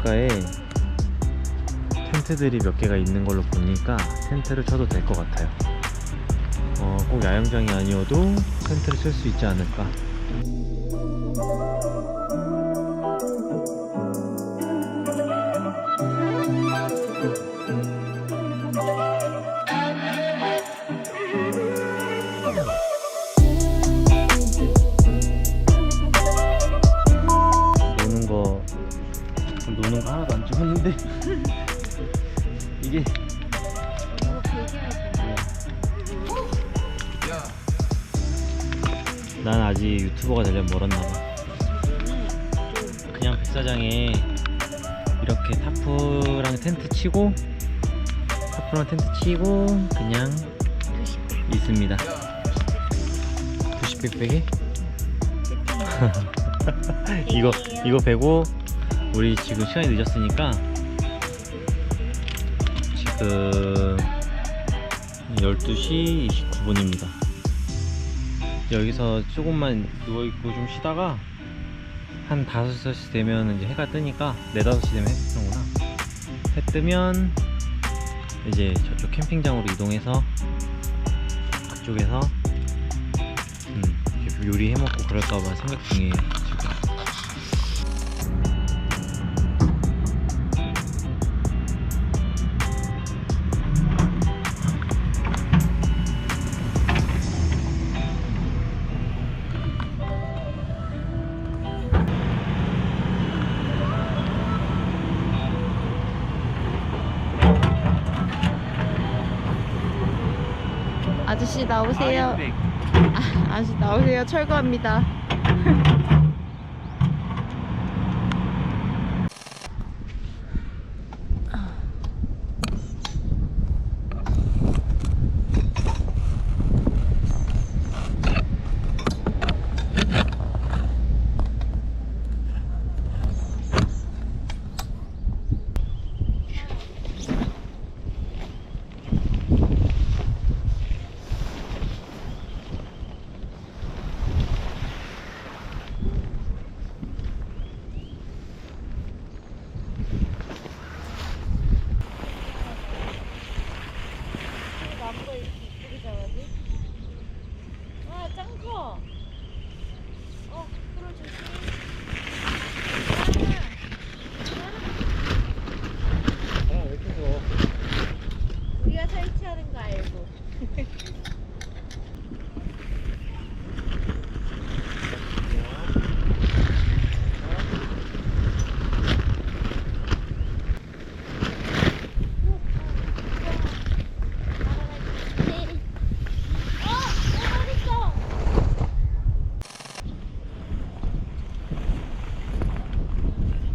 해안가에 텐트들이 몇 개가 있는 걸로 보니까 텐트를 쳐도 될 것 같아요. 어, 꼭 야영장이 아니어도 텐트를 칠수 있지 않을까. 노는 거 하나도 안 찍었는데 이게 난 아직 유튜버가 되려면 멀었나 봐. 그냥 백사장에 이렇게 타프랑 텐트 치고 타프랑 텐트 치고 그냥 있습니다. 90백백에 이거 이거 배고 우리 지금 시간이 늦었으니까 지금 12시 29분입니다. 여기서 조금만 누워있고 좀 쉬다가 한 5시 되면 이제 해가 뜨니까 4, 5시 되면 해 뜨는구나. 해 뜨면 이제 저쪽 캠핑장으로 이동해서 그쪽에서 음, 이렇게 요리해 먹고 그럴까봐 생각 중이에요. 아저씨 나오세요. 아, 아저씨 나오세요. 철거합니다. 나무가 이렇게 이쁘게 자라지? 와, 짱 커. 어, 그럼 조심. 아, 왜 이렇게 더 우리가 설치하는 거 알고.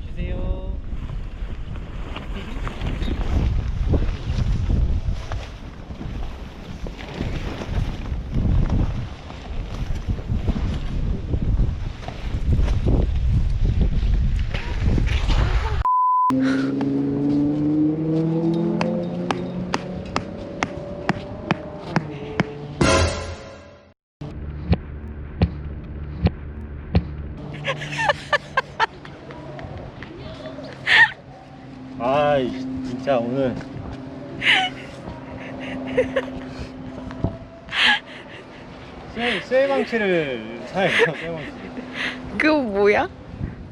주세요. 아, 진짜 오늘 쇠, 쇠망치를 사요, 쇠망치. 그거 뭐야?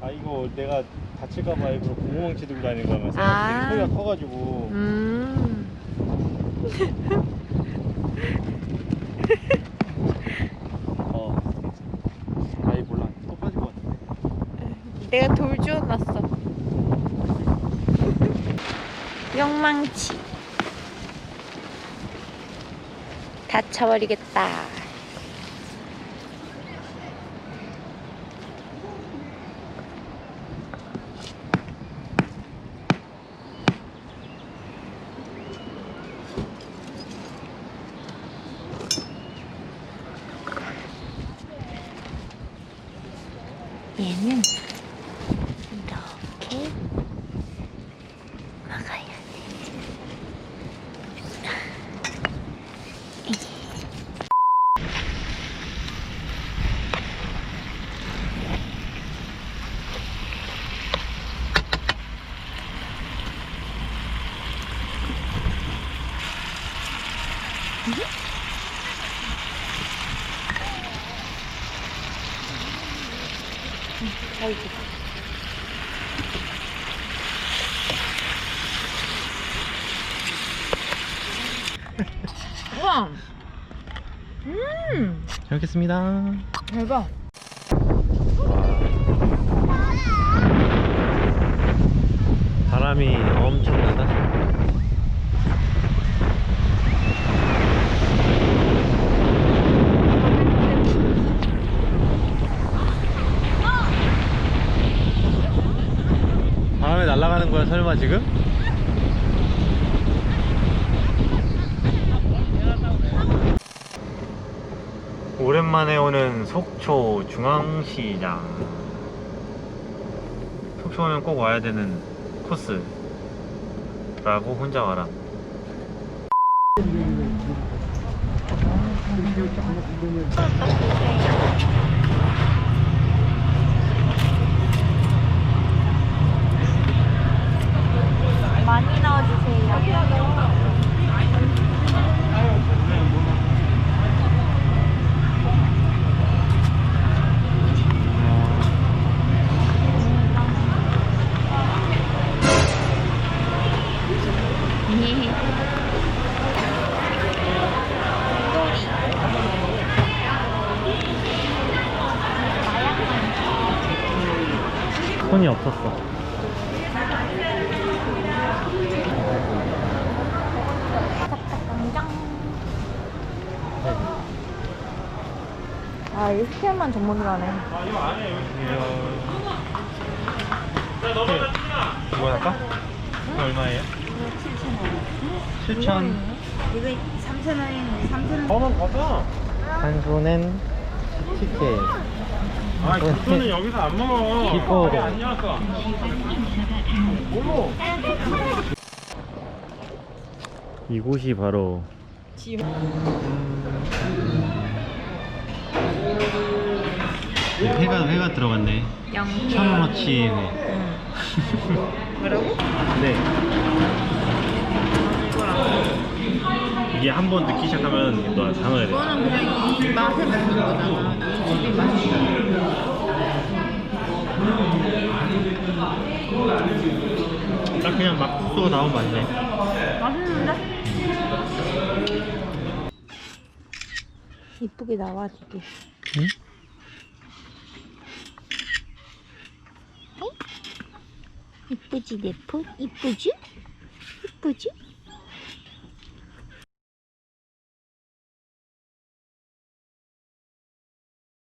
아, 이거 내가 다칠까봐 일부러 고무망치 들고 다니는 거면 쇠망치 아. 소리가 커가지고. 음. 어. 아이, 몰라. 또 빠질 것 같은데. 내가 돌 주워놨어. 영망치. 다쳐버리겠다. 얘는 우와. 음, 잘 먹겠습니다. 대박. 바람이 엄청나다. 날아가는 거야 설마 지금? 오랜만에 오는 속초 중앙시장 속초 오면 꼭 와야 되는 코스 라고 혼자 와라 많이 넣어주세요. 손이 없었어 아, 이 스캔만 전문이라네. 이거 할까? 이거 얼마예요? 7,000원 이거 3,000원이네. 3,000원. 어만 가자. 한 손엔 치킨 아, 국수는 여기서 안 먹어. 기뻐. 밥이 안 나왔어. 어머. 이곳이 바로 회가 회가 들어갔네. 천 원어치 회 뭐라고? 네. 이게 한번 넣기 시작하면 너다 넣어야 돼. 이거는 그냥 이 맛에 먹는 거잖아. 이 집이 맛이. 딱 그냥 막국수가 나온 맛이네. 맛있는데? 이쁘게 나와주게. 응? 이쁘지 내 폰? 이쁘지? 이쁘지?